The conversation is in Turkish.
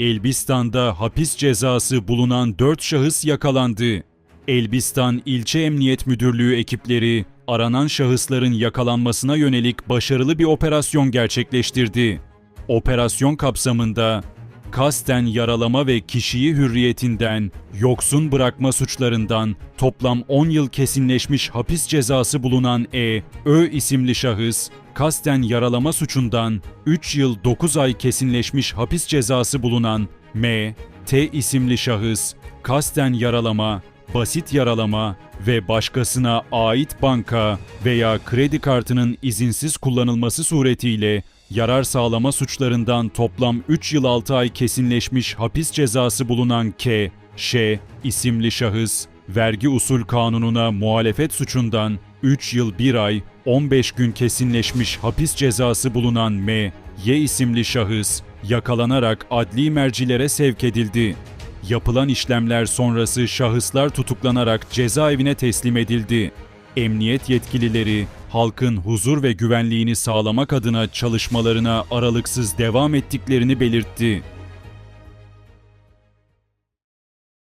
Elbistan'da hapis cezası bulunan 4 şahıs yakalandı. Elbistan İlçe Emniyet Müdürlüğü ekipleri aranan şahısların yakalanmasına yönelik başarılı bir operasyon gerçekleştirdi. Operasyon kapsamında kasten yaralama ve kişiyi hürriyetinden, yoksun bırakma suçlarından toplam 10 yıl kesinleşmiş hapis cezası bulunan E, Ö isimli şahıs, kasten yaralama suçundan 3 yıl 9 ay kesinleşmiş hapis cezası bulunan M, T isimli şahıs, kasten yaralama, basit yaralama ve başkasına ait banka veya kredi kartının izinsiz kullanılması suretiyle yarar sağlama suçlarından toplam 3 yıl 6 ay kesinleşmiş hapis cezası bulunan K, Ş. isimli şahıs, vergi usul kanununa muhalefet suçundan 3 yıl 1 ay 15 gün kesinleşmiş hapis cezası bulunan M, Y isimli şahıs yakalanarak adli mercilere sevk edildi. Yapılan işlemler sonrası şahıslar tutuklanarak cezaevine teslim edildi. Emniyet yetkilileri halkın huzur ve güvenliğini sağlamak adına çalışmalarına aralıksız devam ettiklerini belirtti.